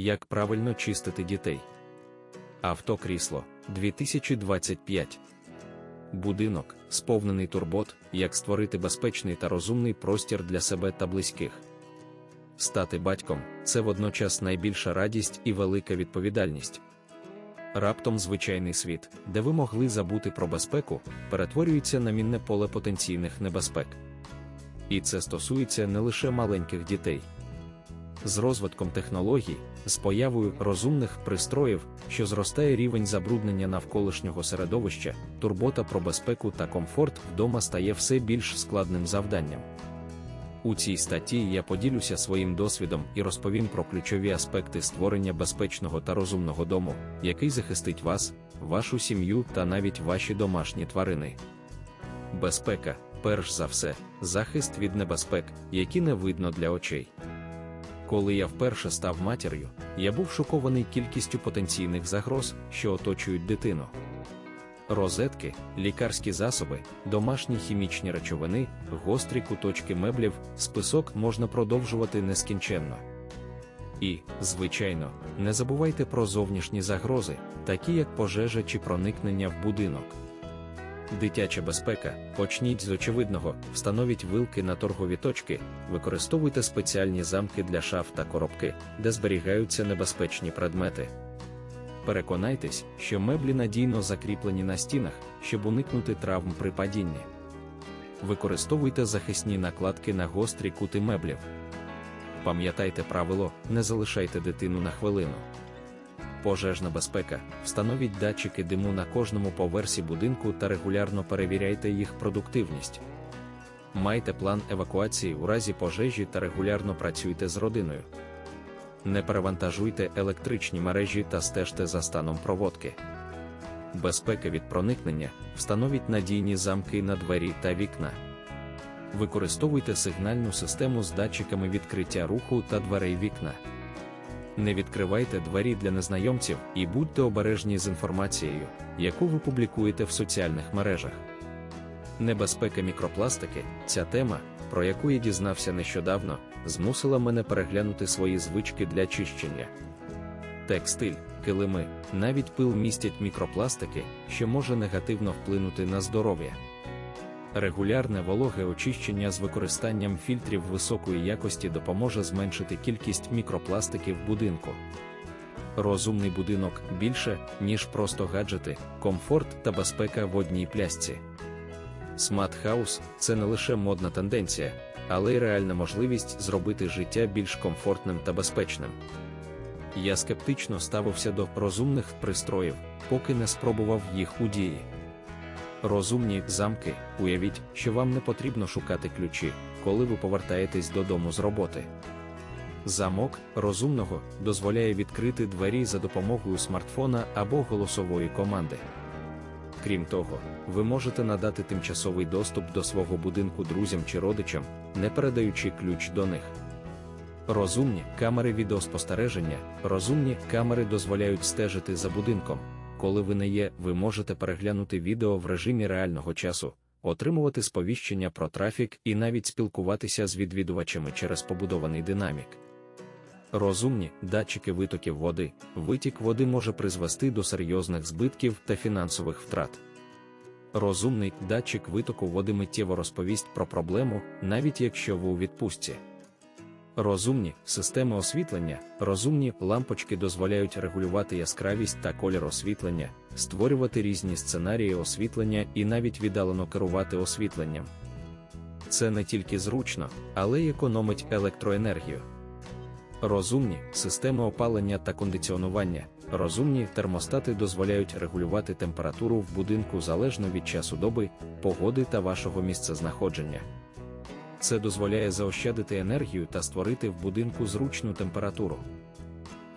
Як правильно чистити дітей. Автокрісло 2025. Будинок, сповнений турбот, як створити безпечний та розумний простір для себе та близьких. Стати батьком це водночас найбільша радість і велика відповідальність. Раптом звичайний світ, де ви могли забути про безпеку, перетворюється на мінне поле потенційних небезпек. І це стосується не лише маленьких дітей. З розвитком технологій, з появою розумних пристроїв, що зростає рівень забруднення навколишнього середовища, турбота про безпеку та комфорт вдома стає все більш складним завданням. У цій статті я поділюся своїм досвідом і розповім про ключові аспекти створення безпечного та розумного дому, який захистить вас, вашу сім'ю та навіть ваші домашні тварини. Безпека, перш за все, захист від небезпек, які не видно для очей. Коли я вперше став матір'ю, я був шокований кількістю потенційних загроз, що оточують дитину. Розетки, лікарські засоби, домашні хімічні речовини, гострі куточки меблів, список можна продовжувати нескінченно. І, звичайно, не забувайте про зовнішні загрози, такі як пожежа чи проникнення в будинок. Дитяча безпека, почніть з очевидного, встановіть вилки на торгові точки, використовуйте спеціальні замки для шаф та коробки, де зберігаються небезпечні предмети. Переконайтесь, що меблі надійно закріплені на стінах, щоб уникнути травм при падінні. Використовуйте захисні накладки на гострі кути меблів. Пам'ятайте правило, не залишайте дитину на хвилину. Пожежна безпека. Встановіть датчики диму на кожному поверсі будинку та регулярно перевіряйте їх продуктивність. Майте план евакуації у разі пожежі та регулярно працюйте з родиною. Не перевантажуйте електричні мережі та стежте за станом проводки. Безпека від проникнення. Встановіть надійні замки на двері та вікна. Використовуйте сигнальну систему з датчиками відкриття руху та дверей вікна. Не відкривайте двері для незнайомців і будьте обережні з інформацією, яку ви публікуєте в соціальних мережах. Небезпека мікропластики ця тема, про яку я дізнався нещодавно, змусила мене переглянути свої звички для чищення. Текстиль, килими, навіть пил містять мікропластики, що може негативно вплинути на здоров'я. Регулярне вологе очищення з використанням фільтрів високої якості допоможе зменшити кількість мікропластиків в будинку. Розумний будинок більше, ніж просто гаджети, комфорт та безпека в одній плясці. Смарт Хаус це не лише модна тенденція, але й реальна можливість зробити життя більш комфортним та безпечним. Я скептично ставився до розумних пристроїв, поки не спробував їх у дії. Розумні замки, уявіть, що вам не потрібно шукати ключі, коли ви повертаєтесь додому з роботи. Замок розумного дозволяє відкрити двері за допомогою смартфона або голосової команди. Крім того, ви можете надати тимчасовий доступ до свого будинку друзям чи родичам, не передаючи ключ до них. Розумні камери відеоспостереження, розумні камери дозволяють стежити за будинком. Коли ви не є, ви можете переглянути відео в режимі реального часу, отримувати сповіщення про трафік і навіть спілкуватися з відвідувачами через побудований динамік. Розумні датчики витоків води, витік води може призвести до серйозних збитків та фінансових втрат. Розумний датчик витоку води миттєво розповість про проблему, навіть якщо ви у відпустці. Розумні системи освітлення, розумні лампочки дозволяють регулювати яскравість та колір освітлення, створювати різні сценарії освітлення і навіть віддалено керувати освітленням. Це не тільки зручно, але й економить електроенергію. Розумні системи опалення та кондиціонування, розумні термостати дозволяють регулювати температуру в будинку залежно від часу доби, погоди та вашого місцезнаходження. Це дозволяє заощадити енергію та створити в будинку зручну температуру.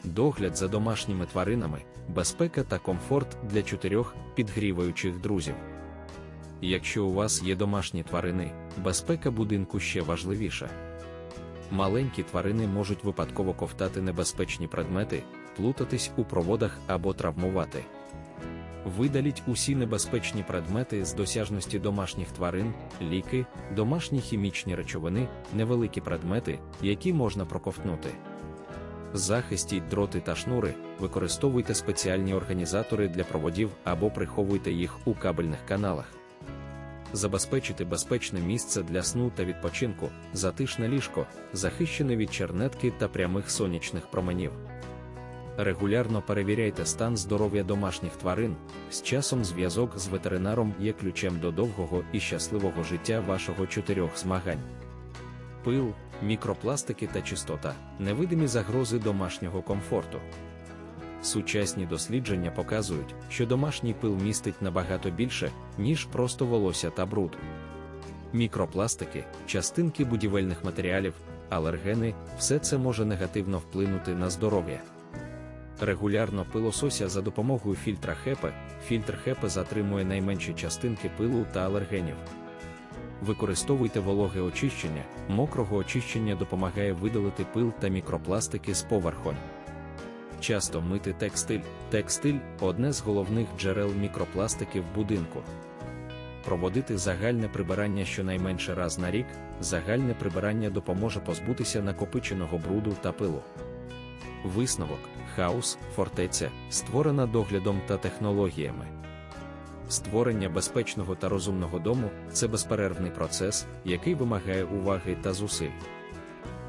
Догляд за домашніми тваринами, безпека та комфорт для чотирьох підгріваючих друзів. Якщо у вас є домашні тварини, безпека будинку ще важливіша. Маленькі тварини можуть випадково ковтати небезпечні предмети, плутатись у проводах або травмувати. Видаліть усі небезпечні предмети з досяжності домашніх тварин, ліки, домашні хімічні речовини, невеликі предмети, які можна проковтнути. Захистіть дроти та шнури, використовуйте спеціальні організатори для проводів або приховуйте їх у кабельних каналах. Забезпечити безпечне місце для сну та відпочинку, затишне ліжко, захищене від чернетки та прямих сонячних променів. Регулярно перевіряйте стан здоров'я домашніх тварин. З часом зв'язок з ветеринаром є ключем до довгого і щасливого життя вашого чотирьох змагань. Пил, мікропластики та чистота невидимі загрози домашнього комфорту. Сучасні дослідження показують, що домашній пил містить набагато більше, ніж просто волосся та бруд. Мікропластики, частинки будівельних матеріалів, алергени все це може негативно вплинути на здоров'я. Регулярно пилосося за допомогою фільтра хепе. Фільтр хепе затримує найменші частинки пилу та алергенів. Використовуйте вологе очищення, мокрого очищення допомагає видалити пил та мікропластики з поверхонь. Часто мити текстиль. Текстиль одне з головних джерел мікропластики в будинку. Проводити загальне прибирання щонайменше раз на рік. Загальне прибирання допоможе позбутися накопиченого бруду та пилу. Висновок хаус, фортеця, створена доглядом та технологіями. Створення безпечного та розумного дому це безперервний процес, який вимагає уваги та зусиль.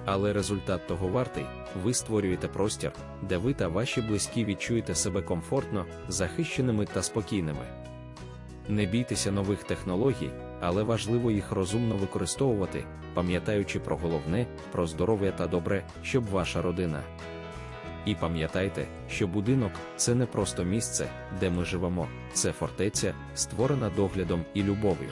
Але результат того вартий, ви створюєте простір, де ви та ваші близькі відчуєте себе комфортно, захищеними та спокійними. Не бійтеся нових технологій, але важливо їх розумно використовувати, пам'ятаючи про головне, про здоров'я та добре, щоб ваша родина. І пам'ятайте, що будинок це не просто місце, де ми живемо, це фортеця, створена доглядом і любов'ю.